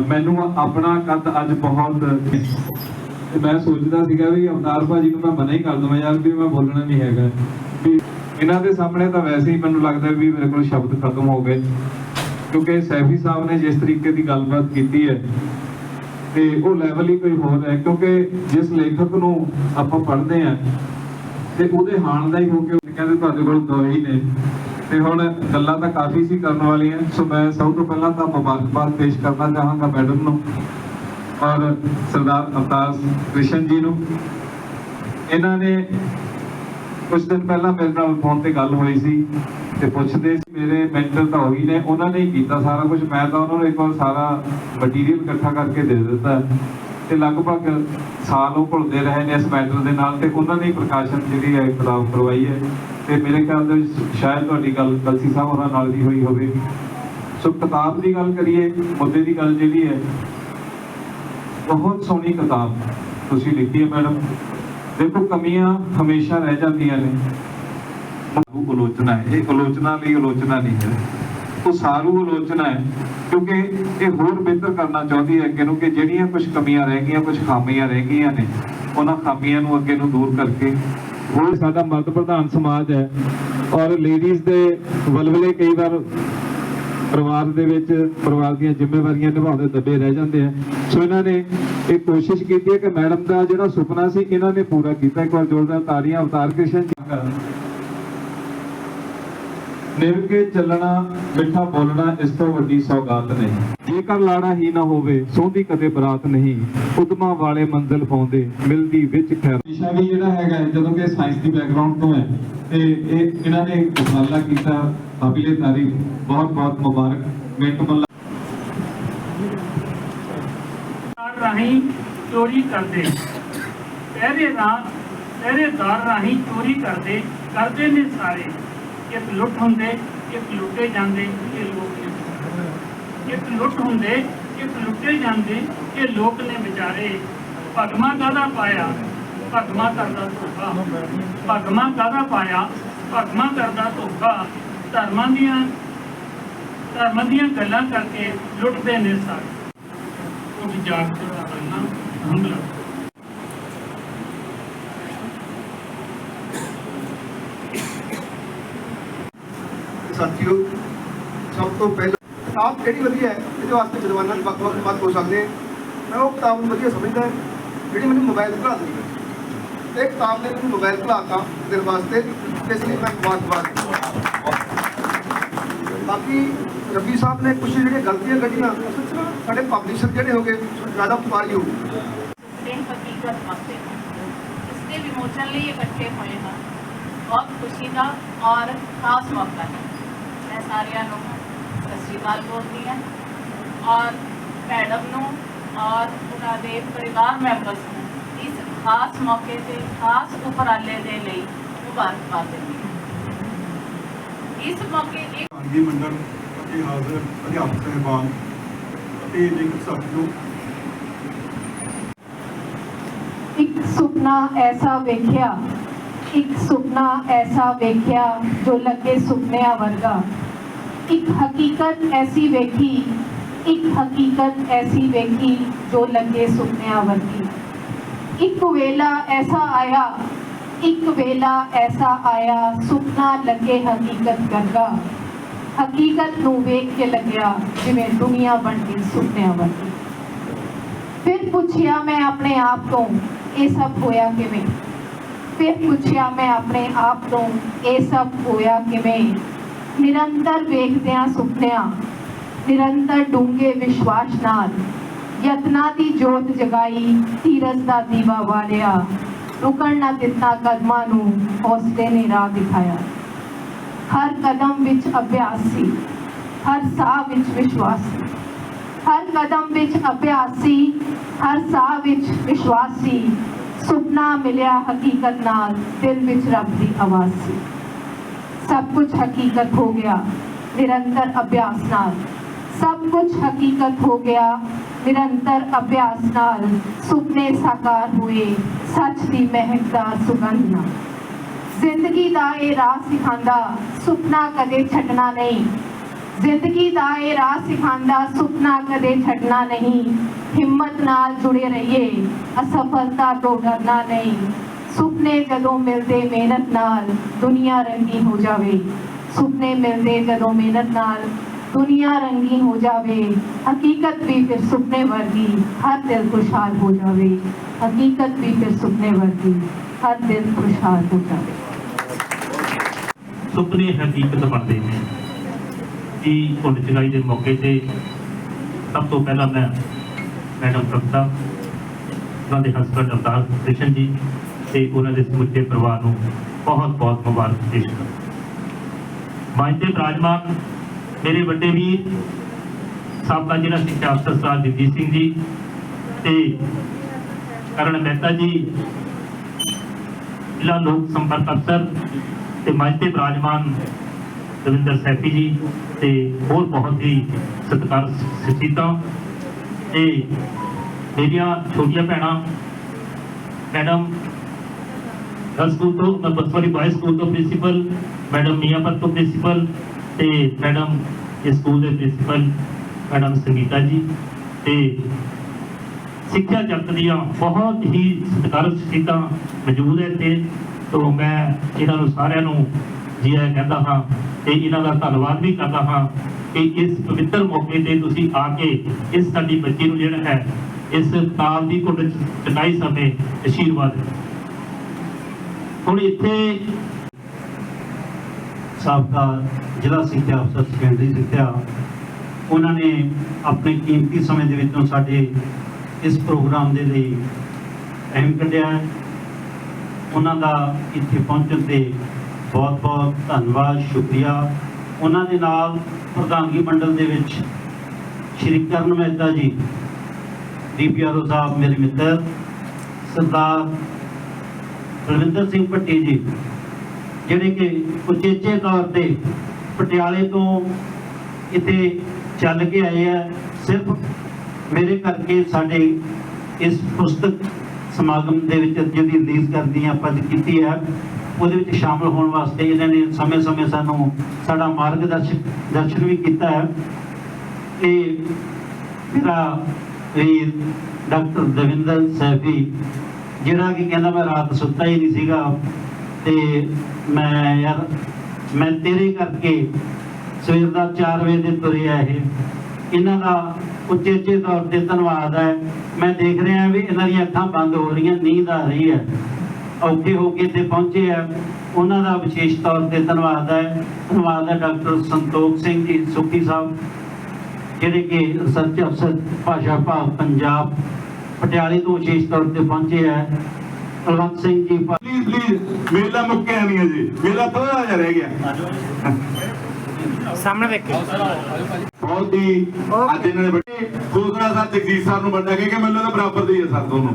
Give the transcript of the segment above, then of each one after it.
ਮੈਨੂੰ ਆਪਣਾ ਕੱਦ ਅੱਜ ਬਹੁਤ ਮੈਂ ਸੋਚਦਾ ਸੀਗਾ ਵੀ ਅਵਤਾਰ ਭਾਜੀ ਨੂੰ ਮੈਂ ਮਨਾ ਹੀ ਕਰ ਦਵਾਂ ਯਾਰ, ਵੀ ਮੈਂ ਬੋਲਣਾ ਨਹੀਂ ਹੈਗਾ। ਵੀ ਇਹਨਾਂ ਦੇ ਸਾਹਮਣੇ ਤਾਂ ਵੈਸੇ ਹੀ ਮੈਨੂੰ ਲੱਗਦਾ ਵੀ ਮੇਰੇ ਕੋਲ ਸ਼ਬਦ ਖਤਮ ਹੋ ਗਏ। ਕਿਉਂਕਿ ਸੈਫੀ ਸਾਹਿਬ ਨੇ ਜਿਸ ਤਰੀਕੇ ਦੀ ਗੱਲਬਾਤ ਕੀਤੀ ਹੈ, ਤੇ ਉਹ ਲੈਵਲ ਹੀ ਕੋਈ ਹੋਰ ਹੈ। ਕਿਉਂਕਿ ਜਿਸ ਲੇਖਕ ਨੂੰ ਆਪਾਂ ਪੜ੍ਹਦੇ ਆ ਤੇ ਉਹਦੇ ਹਾਣ ਦਾ ਹੀ ਹੋ ਕੇ ਕਹਿੰਦੇ ਤੁਹਾਡੇ ਕੋਲ ਦੋ ਹੀ ਨੇ। ਤੇ ਹੁਣ ਗੱਲਾਂ ਤਾਂ ਕਾਫੀ ਸੀ ਕਰਨ ਵਾਲੀਆਂ, ਸੋ ਮੈਂ ਸਭ ਤੋਂ ਪਹਿਲਾਂ ਤਾਂ ਮੁਬਾਰਕਬਾਦ ਪੇਸ਼ ਕਰਨਾ ਚਾਹਾਂਗਾ ਮੈਡਮ ਨੂੰ ਔਰ ਸਰਦਾਰ ਅਵਤਾਰ ਕ੍ਰਿਸ਼ਨ ਜੀ ਨੂੰ। ਇਹਨਾਂ ਨੇ ਕੁਝ ਦਿਨ ਪਹਿਲਾਂ ਮੇਰੇ ਨਾਲ ਫੋਨ ਤੇ ਗੱਲ ਹੋਈ ਸੀ ਤੇ ਪੁੱਛਦੇ ਸੀ, ਮੇਰੇ ਮੈਂਟਰ ਤਾਂ ਉਹੀ ਨੇ, ਉਹਨਾਂ ਨੇ ਹੀ ਕੀਤਾ ਸਾਰਾ ਕੁਝ ਮੈਂ ਤਾਂ ਉਹਨਾਂ ਨੂੰ ਇੱਕ ਵਾਰ ਸਾਰਾ ਮਟੀਰੀਅਲ ਇਕੱਠਾ ਕਰਕੇ ਦੇ ਦਿੱਤਾ ਤੇ ਲਗਭਗ ਸਾਲ ਉਹ ਭੁੱਲਦੇ ਰਹੇ ਨੇ ਇਸ ਮੈਟਰ ਦੇ ਨਾਲ ਤੇ ਉਹਨਾਂ ਨੇ ਹੀ ਪ੍ਰਕਾਸ਼ਨ ਜਿਹੜੀ ਹੈ ਕਿਤਾਬ ਕਰਵਾਈ ਹੈ। ਤੇ ਮੇਰੇ ਖਿਆਲ ਦੇ ਵਿੱਚ ਸ਼ਾਇਦ ਤੁਹਾਡੀ ਗੱਲ ਕਲਸੀ ਸਾਹਿਬ ਉਹਨਾਂ ਨਾਲ ਵੀ ਹੋਈ ਹੋਵੇ। ਸੋ ਕਿਤਾਬ ਦੀ ਗੱਲ ਕਰੀਏ, ਮੁੱਦੇ ਦੀ ਗੱਲ ਜਿਹੜੀ ਹੈ, ਬਹੁਤ ਸੋਹਣੀ ਕਿਤਾਬ ਤੁਸੀਂ ਲਿਖੀ ਹੈ ਮੈਡਮ। ਦੇਖੋ, ਕਮੀਆਂ ਹਮੇਸ਼ਾ ਰਹਿ ਜਾਂਦੀਆਂ ਨੇ। ਉਹ ਆਲੋਚਨਾ ਹੈ। ਇਹ ਆਲੋਚਨਾ ਲਈ ਆਲੋਚਨਾ ਨਹੀਂ ਹੈ। ਉਹ ਸਾਰੂ ਆਲੋਚਨਾ ਹੈ, ਕਿਉਂਕਿ ਇਹ ਹੋਰ ਬਿਹਤਰ ਕਰਨਾ ਚਾਹੁੰਦੀ ਹੈ ਅੱਗੇ ਨੂੰ ਕਿ ਜਿਹੜੀਆਂ ਕੁਝ ਕਮੀਆਂ ਰਹਿ ਗਈਆਂ ਕੁਝ ਖਾਮੀਆਂ ਰਹਿ ਗਈਆਂ ਨੇ, ਉਹਨਾਂ ਖਾਮੀਆਂ ਨੂੰ ਅੱਗੇ ਨੂੰ ਦੂਰ ਕਰਕੇ ਹੋਰ ਸਾਡਾ ਮਰਦ ਪ੍ਰਧਾਨ ਸਮਾਜ ਹੈ ਔਰ ਲੇਡੀਜ਼ ਦੇ ਵਲਵਲੇ ਕਈ ਵਾਰ ਪਰਿਵਾਰ ਦੇ ਵਿੱਚ ਪਰਿਵਾਰ ਦੀਆਂ ਜ਼ਿੰਮੇਵਾਰੀਆਂ ਨਿਭਾਉਂਦੇ ਦੱਬੇ ਰਹਿ ਜਾਂਦੇ ਆ। ਸੋ ਇਹਨਾਂ ਨੇ ਇਹ ਕੋਸ਼ਿਸ਼ ਕੀਤੀ ਹੈ ਕਿ ਮੈਡਮ ਦਾ ਜਿਹੜਾ ਸੁਪਨਾ ਸੀ, ਇਹਨਾਂ ਨੇ ਪੂਰਾ ਕੀਤਾ। ਇੱਕ ਵਾਰ ਜ਼ੋਰਦਾਰ ਤਾੜੀਆਂ ਅਵਤਾਰ ਕ੍ਰਿਸ਼ਨ ਜੀ ਕਰਨ ਨਿਭ ਕੇ ਚੱਲਣਾ ਮਿੱਠਾ ਬੋਲਣਾ ਇਸ ਤੋਂ ਵੱਡੀ ਸੌਗਾਤ ਨਹੀਂ। ਜੇਕਰ ਲਾੜਾ ਹੀ ਨਾ ਹੋਵੇ ਸੋਹਦੀ ਕਦੇ ਬਰਾਤ ਨਹੀਂ। ਉਦਮਾ ਵਾਲੇ ਮੰਜ਼ਿਲ ਪਾਉਂਦੇ ਮਿਲਦੀ ਵਿੱਚ ਖੈਰ। ਵਿਸ਼ਾ ਵੀ ਜਿਹੜਾ ਹੈਗਾ ਜਦੋਂ ਕਿ ਸਾਇੰਸ ਦੀ ਬੈਕਗ੍ਰਾਉਂਡ ਤੋਂ ਹੈ ਤੇ ਇਹ ਇਹਨਾਂ ਨੇ ਉਪਰਾਲਾ ਕੀਤਾ ਕਾਬਿਲੇ ਤਾਰੀਫ ਬਹੁਤ ਬਹੁਤ ਮੁਬਾਰਕ ਮਿੰਟ ਮੱਲਾ। ਰਾਹੀਂ ਚੋਰੀ ਕਰਦੇ। ਪਹਿਰੇ ਰਾਤ ਪਹਿਰੇਦਾਰ ਰਾਹੀਂ ਚੋਰੀ ਕਰਦੇ ਕਰਦੇ ਨੇ ਸਾਰੇ। ਇੱਕ ਲੁੱਟ ਹੁੰਦੇ, ਇੱਕ ਲੁੱਟੇ ਜਾਂਦੇ, ਇਹ ਲੋਕ ਨੇ। ਇੱਕ ਲੁੱਟ ਹੁੰਦੇ, ਇੱਕ ਲੁੱਟੇ ਜਾਂਦੇ, ਇਹ ਲੋਕ ਨੇ ਵਿਚਾਰੇ। ਭਗਮਾ ਕਾਹਦਾ ਪਾਇਆ? ਭਗਮਾ ਕਰਦਾ ਧੋਖਾ। ਭਗਮਾ ਕਾਹਦਾ ਪਾਇਆ? ਭਗਮਾ ਕਰਦਾ ਧੋਖਾ। ਧਰਮਾਂ ਦੀਆਂ ਧਰਮਾਂ ਦੀਆਂ ਗੱਲਾਂ ਕਰਕੇ ਲੁੱਟਦੇ ਨੇ ਸਾਰੇ। ਉਹ ਜਾਗ ਦਾ ਕਰਨਾ ਹਮਲਾ ਸਾਥੀਓ, ਸਭ ਤੋਂ ਪਹਿਲਾਂ ਕਿਤਾਬ ਕਿਹੜੀ ਵਧੀਆ ਹੈ, ਇਹਦੇ ਵਾਸਤੇ ਵਿਦਵਾਨਾਂ ਦੇ ਵੱਖ-ਵੱਖ ਮਤ ਹੋ ਸਕਦੇ ਮੈਂ ਉਹ ਕਿਤਾਬ ਨੂੰ ਵਧੀਆ ਸਮਝਦਾ ਜਿਹੜੀ ਮੈਨੂੰ ਮੋਬਾਈਲ ਖਿਲਾ ਦਿੰਦੀ ਹੈ। ਇਹ ਕਿਤਾਬ ਨੇ ਮੈਨੂੰ ਮੋਬਾਈਲ ਖਿਲਾਤਾ ਦਿਨ ਵਾਸਤੇ ਇਸ ਲਈ ਮੈਂ ਬਹੁਤ-ਬਹੁਤ ਬਾਕੀ ਰਵੀ ਸਾਹਿਬ ਨੇ ਕੁਝ ਜਿਹੜੀਆਂ ਗਲਤੀਆਂ ਕੱਢੀਆਂ, ਸਾਡੇ ਪਬਲਿਸ਼ਰ ਜਿਹੜੇ ਹੋਗੇ ਜ਼ਿਆਦਾ ਵਪਾਰੀ ਹੋ ਗਏ ਹਕੀਕਤ ਮਸਤੇ ਇਸ ਦੇ ਵਿਮੋਚਨ ਲਈ ਇਕੱਠੇ ਹੋਏ ਹਾਂ। ਬਹੁਤ ਖੁਸ਼ੀ ਦਾ ਔਰ ਖਾਸ ਮੌਕਾ ਮੈਂ ਸਾਰਿਆਂ ਨੂੰ ਸਤਿ ਸ਼੍ਰੀ ਅਕਾਲ ਬੋਲਦੀ ਹਾਂ। ਔਰ ਮੈਡਮ ਨੂੰ ਔਰ ਉਹਨਾਂ ਦੇ ਪਰਿਵਾਰ ਮੈਂਬਰਸ ਨੂੰ ਇਸ ਖਾਸ ਮੌਕੇ ਤੇ ਖਾਸ ਉਪਰਾਲੇ ਦੇ ਲਈ ਮੁਬਾਰਕਬਾਦ ਦਿੰਦੀ ਹਾਂ। ਇਸ ਮੌਕੇ ਇੱਕ ਪ੍ਰਧਾਨਗੀ ਮੰਡਲ ਅਤੇ ਹਾਜ਼ਰ ਅਧਿਆਪਕ ਸਹਿਬਾਨ ਅਤੇ ਲੇਖਕ ਸਾਥੀਓ ਇੱਕ ਸੁਪਨਾ ਐਸਾ ਵੇਖਿਆ ਇੱਕ ਸੁਪਨਾ ਐਸਾ ਵੇਖਿਆ ਜੋ ਲੱਗੇ ਸੁਪਨਿਆਂ ਵਰਗਾ ਇੱਕ ਹਕੀਕਤ ਐਸੀ ਵੇਖੀ ਇੱਕ ਹਕੀਕਤ ਐਸੀ ਵੇਖੀ ਜੋ ਲੱਗੇ ਸੁਪਨਿਆਂ ਵਰਗੀ ਇੱਕ ਵੇਲਾ ਐਸਾ ਆਇਆ ਇੱਕ ਵੇਲਾ ਐਸਾ ਆਇਆ ਸੁਪਨਾ ਲੱਗੇ ਹਕੀਕਤ ਵਰਗਾ ਹਕੀਕਤ ਨੂੰ ਵੇਖ ਕੇ ਲੱਗਿਆ ਜਿਵੇਂ ਦੁਨੀਆ ਬਣ ਗਈ ਸੁਪਨਿਆਂ ਵਰਗੀ ਫਿਰ ਪੁੱਛਿਆ ਮੈਂ ਆਪਣੇ ਆਪ ਤੋਂ ਇਹ ਸਭ ਹੋਇਆ ਕਿਵੇਂ ਫਿਰ ਪੁੱਛਿਆ, ਮੈਂ ਆਪਣੇ ਆਪ ਤੋਂ ਇਹ ਸਭ ਹੋਇਆ ਕਿਵੇਂ? ਨਿਰੰਤਰ ਵੇਖਦਿਆਂ ਸੁਪਨਿਆਂ, ਨਿਰੰਤਰ ਡੂੰਘੇ ਵਿਸ਼ਵਾਸ ਨਾਲ ਯਤਨਾਂ ਦੀ ਜੋਤ ਜਗਾਈ ਧੀਰਜ ਦਾ ਦੀਵਾ ਵਾਲਿਆ। ਰੁਕਣ ਨਾ ਦਿੱਤਾ ਕਦਮਾਂ ਨੂੰ, ਹੌਸਲੇ ਨੇ ਰਾਹ ਦਿਖਾਇਆ। ਹਰ ਕਦਮ ਵਿੱਚ ਅਭਿਆਸ ਸੀ, ਹਰ ਸਾਹ ਵਿੱਚ ਵਿਸ਼ਵਾਸ ਸੀ। ਹਰ ਕਦਮ ਵਿੱਚ ਅਭਿਆਸ ਸੀ, ਹਰ ਸਾਹ ਵਿੱਚ ਵਿਸ਼ਵਾਸ ਸੀ। ਸੁਪਨਾ ਮਿਲਿਆ ਹਕੀਕਤ ਨਾਲ, ਦਿਲ ਵਿੱਚ ਰੱਬ ਦੀ ਆਵਾਜ਼ ਸੀ। ਸਭ ਕੁਝ ਹਕੀਕਤ ਹੋ ਗਿਆ, ਨਿਰੰਤਰ ਅਭਿਆਸ ਨਾਲ। ਸਭ ਕੁਝ ਹਕੀਕਤ ਹੋ ਗਿਆ, ਨਿਰੰਤਰ ਅਭਿਆਸ ਨਾਲ। ਸੁਪਨੇ ਸਾਕਾਰ ਹੋਏ, ਸੱਚ ਦੀ ਮਹਿਕ ਦਾ ਸੁਗੰਧ। ਨਾਲ ਜ਼ਿੰਦਗੀ ਦਾ ਇਹ ਰਾਹ ਸਿਖਾਉਂਦਾ, ਸੁਪਨਾ ਕਦੇ ਛੱਡਣਾ ਨਹੀਂ। ਜ਼ਿੰਦਗੀ ਦਾ ਇਹ ਰਾਹ ਸਿਖਾਉਂਦਾ ਸੁਪਨਾ ਕਦੇ ਛੱਡਣਾ ਨਹੀਂ ਹਿੰਮਤ ਨਾਲ ਜੁੜੇ ਰਹੀਏ ਅਸਫਲਤਾ ਤੋਂ ਡਰਨਾ ਨਹੀਂ ਸੁਪਨੇ ਜਦੋਂ ਮਿਲਦੇ ਮਿਹਨਤ ਨਾਲ ਦੁਨੀਆ ਰੰਗੀ ਹੋ ਜਾਵੇ ਸੁਪਨੇ ਮਿਲਦੇ ਜਦੋਂ ਮਿਹਨਤ ਨਾਲ ਦੁਨੀਆ ਰੰਗੀ ਹੋ ਜਾਵੇ ਹਕੀਕਤ ਵੀ ਫਿਰ ਸੁਪਨੇ ਵਰਗੀ ਹਰ ਦਿਲ ਖੁਸ਼ਹਾਲ ਹੋ ਜਾਵੇ ਹਕੀਕਤ ਵੀ ਫਿਰ ਸੁਪਨੇ ਵਰਗੀ ਹਰ ਦਿਲ ਖੁਸ਼ਹਾਲ ਹੋ ਜਾਵੇ ਸੁਪਨੇ ਹਕੀਕਤ ਬਣਦੇ ਨੇ ਕਿ ਘੁੰਡ ਚਗਾਈ ਦੇ ਮੌਕੇ ਤੇ ਸਭ ਤੋਂ ਪਹਿਲਾਂ ਮੈਂ ਮੈਡਮ ਕਵਿਤਾ ਉਹਨਾਂ ਦੇ ਹਸਬੰਡ ਅਵਤਾਰ ਕ੍ਰਿਸ਼ਨ ਜੀ ਤੇ ਉਹਨਾਂ ਦੇ ਸਮੁੱਚੇ ਪਰਿਵਾਰ ਨੂੰ ਬਹੁਤ ਬਹੁਤ ਮੁਬਾਰਕ ਪੇਸ਼ ਕਰਦਾ ਮੰਚ ਤੇ ਵਿਰਾਜਮਾਨ ਮੇਰੇ ਵੱਡੇ ਵੀਰ ਸਾਬਕਾ ਜ਼ਿਲ੍ਹਾ ਸਿੱਖਿਆ ਅਫਸਰ ਸਾਹਿਬ ਜਗਜੀਤ ਸਿੰਘ ਜੀ ਤੇ ਕਰਨ ਮਹਿਤਾ ਜੀ, ਜ਼ਿਲ੍ਹਾ ਲੋਕ ਸੰਪਰਕ ਅਫਸਰ ਤੇ ਮੰਚ ਤੇ ਬਰਾਜਮਾਨ ਦਵਿੰਦਰ ਸੈਫੀ ਜੀ ਤੇ ਹੋਰ ਬਹੁਤ ਹੀ ਸਤਿਕਾਰ ਸਚੀਤਾ ਤੇ ਮੇਰੀਆਂ ਛੋਟੀਆਂ ਭੈਣਾਂ, ਮੈਡਮ ਸਕੂਲ ਤੋਂ, ਮੈਂ ਬਸਵਾਲੀ ਬਾਇ ਸਕੂਲ ਤੋਂ ਪ੍ਰਿੰਸੀਪਲ ਮੈਡਮ ਮੀਆਂਪਤ ਤੋਂ ਪ੍ਰਿੰਸੀਪਲ ਤੇ ਮੈਡਮ ਇਸ ਸਕੂਲ ਦੇ ਪ੍ਰਿੰਸੀਪਲ ਮੈਡਮ ਸੰਗੀਤਾ ਜੀ ਤੇ ਸਿੱਖਿਆ ਜਗਤ ਦੀਆਂ ਬਹੁਤ ਹੀ ਸਤਿਕਾਰਤ ਸ਼ਖਸੀਅਤਾਂ ਮੌਜੂਦ ਹੈ ਇੱਥੇ। ਤੋਂ ਮੈਂ ਇਹਨਾਂ ਨੂੰ ਸਾਰਿਆਂ ਨੂੰ ਜੀ ਆਇਆਂ ਕਹਿੰਦਾ ਹਾਂ ਤੇ ਇਹਨਾਂ ਦਾ ਧੰਨਵਾਦ ਵੀ ਕਰਦਾ ਹਾਂ ਕਿ ਇਸ ਪਵਿੱਤਰ ਮੌਕੇ ਤੇ ਤੁਸੀਂ ਆ ਕੇ ਇਸ ਸਾਡੀ ਬੱਚੀ ਨੂੰ ਜਿਹੜਾ ਹੈ, ਇਸ ਕਾਲ ਦੀ ਘੁੱਟ ਚਟਾਈ ਸਮੇਂ ਅਸ਼ੀਰਵਾਦ ਹੁਣ ਇੱਥੇ ਸਾਬਕਾ ਜ਼ਿਲ੍ਹਾ ਸਿੱਖਿਆ ਅਫਸਰ ਸੈਕੰਡਰੀ ਸਿੱਖਿਆ, ਉਹਨਾਂ ਨੇ ਆਪਣੇ ਕੀਮਤੀ ਸਮੇਂ ਦੇ ਵਿੱਚੋਂ ਸਾਡੇ ਇਸ ਪ੍ਰੋਗਰਾਮ ਦੇ ਲਈ ਟਾਈਮ ਕੱਢਿਆ ਉਹਨਾਂ ਦਾ ਇੱਥੇ ਪਹੁੰਚਣ ਤੇ ਬਹੁਤ ਬਹੁਤ ਧੰਨਵਾਦ, ਸ਼ੁਕਰੀਆ। ਉਹਨਾਂ ਦੇ ਨਾਲ ਪ੍ਰਧਾਨਗੀ ਮੰਡਲ ਦੇ ਵਿੱਚ ਸ਼੍ਰੀ ਕਰਨ ਮਹਿਤਾ ਜੀ ਡੀਪੀਆਰਓ ਸਾਹਿਬ, ਮੇਰੇ ਮਿੱਤਰ, ਸਰਦਾਰ ਬਲਵਿੰਦਰ ਸਿੰਘ ਭੱਟੀ ਜੀ, ਜਿਹੜੇ ਕਿ ਉਚੇਚੇ ਤੌਰ ਤੇ ਪਟਿਆਲੇ ਤੋਂ ਇੱਥੇ ਚੱਲ ਕੇ ਆਏ ਆ, ਸਿਰਫ ਮੇਰੇ ਕਰਕੇ ਸਾਡੇ ਇਸ ਪੁਸਤਕ ਸਮਾਗਮ ਦੇ ਵਿੱਚ ਜਿਹੜੀ ਰਿਲੀਜ਼ ਕਰਦੀ ਆਪਾਂ ਅੱਜ ਕੀਤੀ ਹੈ। ਉਹਦੇ ਵਿੱਚ ਸ਼ਾਮਲ ਹੋਣ ਵਾਸਤੇ ਇਹਨਾਂ ਨੇ ਸਮੇਂ-ਸਮੇਂ ਸਾਨੂੰ ਸਾਡਾ ਮਾਰਗਦਰਸ਼ਨ ਦਰਸ਼ਨ ਵੀ ਕੀਤਾ ਹੈ। ਇਹ ਮੇਰਾ ਵੀਰ ਡਾਕਟਰ ਦਵਿੰਦਰ ਸੈਫੀ, ਜਿਹੜਾ ਕਿ ਕਹਿੰਦਾ ਮੈਂ ਰਾਤ ਸੁੱਤਾ ਹੀ ਨਹੀਂ ਸੀਗਾ, ਤੇ ਮੈਂ ਯਾਰ, ਮੈਂ ਤੇਰੇ ਕਰਕੇ ਸਵੇਰ ਦਾ 4 ਵਜੇ ਦੇ ਤੁਰਿਆ ਇਹ। ਇਹਨਾਂ ਦਾ ਉਚੇਚੇ ਤੌਰ ਤੇ ਧੰਨਵਾਦ ਹੈ। ਮੈਂ ਦੇਖ ਰਿਹਾ ਵੀ ਇਹਨਾਂ ਦੀਆਂ ਅੱਖਾਂ ਬੰਦ ਹੋ ਰਹੀਆਂ, ਨੀਂਦ ਆ ਰਹੀ ਹੈ। ਔਖੇ ਹੋ ਕੇ ਤੇ ਪਹੁੰਚੇ ਆ। ਉਹਨਾਂ ਦਾ ਵਿਸ਼ੇਸ਼ ਤੌਰ ਤੇ ਧੰਨਵਾਦ ਹੈ। ਧੰਨਵਾਦ ਹੈ ਡਾਕਟਰ ਸੰਤੋਖ ਸਿੰਘ ਜੀ ਸੁੱਖੀ ਸਾਹਿਬ ਜਿਹੜੇ ਕਿ ਰਿਸਰਚ ਅਫਸਰ ਭਾਸ਼ਾ ਭਾਗ ਪੰਜਾਬ ਪਟਿਆਲੇ ਤੋਂ ਵਿਸ਼ੇਸ਼ ਤੌਰ ਤੇ ਪਹੁੰਚੇ ਆ। ਕੁਲਵੰਤ ਸਿੰਘ ਜੀ ਪਲੀਜ਼ ਪਲੀਜ਼ ਮੇਲਾ ਮੁੱਕਿਆ ਨਹੀਂ ਹੈ ਜੀ ਮੇਲਾ ਥੋੜਾ ਜਿਹਾ ਰਹਿ ਗਿਆ। ਸਾਹਮਣੇ ਦੇਖੋ ਬਹੁਤ ਹੀ ਅੱਜ ਇਹਨਾਂ ਨੇ ਬੜੇ ਦੂਸਰਾ ਸਰ ਜਗਜੀਤ ਸਰ ਨੂੰ ਵੱਡਾ ਕਹਿ ਕੇ ਮੈਨੂੰ ਤਾਂ ਬਰਾਬਰ ਦੇ ਹੀ ਹੈ ਸਰ ਦੋਨੋਂ।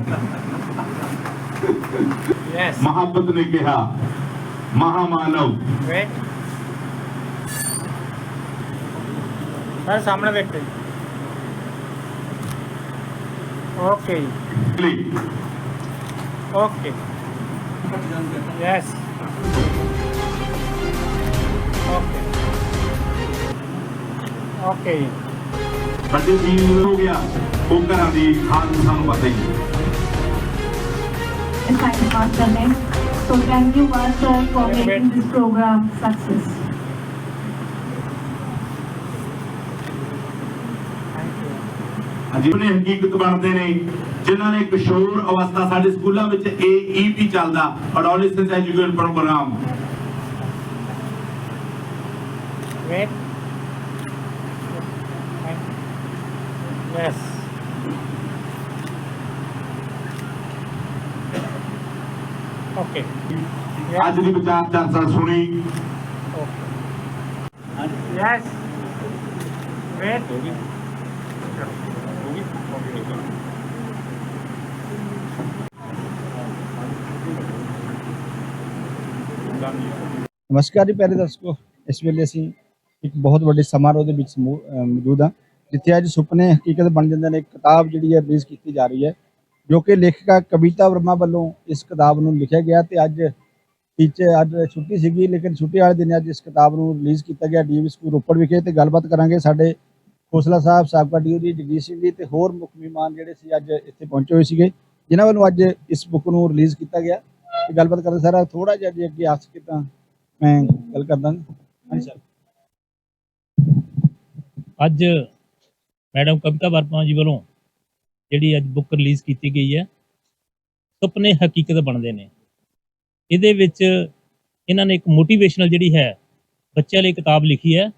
ਯੈਸ ਮਹਾਬਤ ਨੇ ਕਿਹਾ ਮਹਾਮਾਨਵ। ਸਰ ਸਾਹਮਣੇ ਦੇਖੋ ਓਕੇ ਲਈ ਓਕੇ ਯੈਸ ਓਕੇ ਓਕੇ ਵੱਡੇ ਜੀ ਹੋ ਗਿਆ ਉਹ ਘਰਾਂ ਦੀ ਹਾਲਤ ਸਾਨੂੰ ਪਤਾ ਹੀ ਹੈ। Assigned master name. So thank you master for making this program success. ਹਾਂਜੀ ਉਹਨੇ ਹਕੀਕਤ ਬਣਦੇ ਨੇ ਜਿਨ੍ਹਾਂ ਨੇ ਕਿਸ਼ੋਰ ਅਵਸਥਾ ਸਾਡੇ ਸਕੂਲਾਂ ਵਿੱਚ ਏਈਪੀ ਚੱਲਦਾ adolescence education programme Wait. Yes. ਅੱਜ ਦੀ ਵਿਚਾਰ ਚਰਚਾ ਸੁਣੀ। Yes. Wait. ਨਮਸਕਾਰ ਜੀ ਪਿਆਰੇ ਦਰਸ਼ਕੋ ਇਸ ਵੇਲੇ ਅਸੀਂ ਇੱਕ ਬਹੁਤ ਵੱਡੇ ਸਮਾਰੋਹ ਦੇ ਵਿੱਚ ਮੌਜੂਦ ਹਾਂ ਜਿੱਥੇ ਅੱਜ ਸੁਪਨੇ ਹਕੀਕਤ ਬਣ ਜਾਂਦੇ ਨੇ ਇੱਕ ਕਿਤਾਬ ਜਿਹੜੀ ਹੈ ਰਿਲੀਜ਼ ਕੀਤੀ ਜਾ ਰਹੀ ਹੈ ਜੋ ਕਿ ਲੇਖਿਕਾ ਕਵਿਤਾ ਵਰਮਾ ਵੱਲੋਂ ਇਸ ਕਿਤਾਬ ਨੂੰ ਲਿਖਿਆ ਗਿਆ ਤੇ ਅੱਜ ਟੀਚਰ ਅੱਜ ਛੁੱਟੀ ਸੀਗੀ, ਲੇਕਿਨ ਛੁੱਟੀ ਵਾਲੇ ਦਿਨ ਅੱਜ ਇਸ ਕਿਤਾਬ ਨੂੰ ਰਿਲੀਜ਼ ਕੀਤਾ ਗਿਆ ਡੀਏਵੀ ਸਕੂਲ ਰੋਪੜ ਵਿਖੇ ਤੇ ਗੱਲਬਾਤ ਕਰਾਂਗੇ ਸਾਡੇ ਖੋਸਲਾ ਸਾਹਿਬ, ਸਾਬਕਾ ਡੀਓ ਜੀ ਜਗਜੀਤ ਸਿੰਘ ਜੀ ਤੇ ਹੋਰ ਮੁੱਖ ਮਹਿਮਾਨ ਜਿਹੜੇ ਸੀ ਅੱਜ ਇੱਥੇ ਪਹੁੰਚੇ ਹੋਏ ਸੀਗੇ, ਜਿਨ੍ਹਾਂ ਵੱਲੋਂ ਅੱਜ ਇਸ ਬੁੱਕ ਨੂੰ ਰਿਲੀਜ਼ ਕੀਤਾ ਗਿਆ। ਤੇ ਗੱਲਬਾਤ ਕਰਦੇ ਸਾਰਾ ਥੋੜਾ ਜਿਹਾ ਜੇ ਅੱਗੇ ਆ ਸਕੇ ਤਾਂ ਮੈਂ ਗੱਲ ਕਰਦਾ ਹਾਂਜੀ ਸਰ ਅੱਜ ਮੈਡਮ ਕਵਿਤਾ ਵਰਮਾ ਜੀ ਵੱਲੋਂ ਜਿਹੜੀ ਅੱਜ ਬੁੱਕ ਰਿਲੀਜ਼ ਕੀਤੀ ਗਈ ਹੈ, ਸੁਪਨੇ ਹਕੀਕਤ ਬਣਦੇ ਨੇ। ਇਹਦੇ ਵਿੱਚ ਇਹਨਾਂ ਨੇ ਇੱਕ ਮੋਟੀਵੇਸ਼ਨਲ ਜਿਹੜੀ ਹੈ, ਬੱਚਿਆਂ ਲਈ ਕਿਤਾਬ ਲਿਖੀ ਹੈ,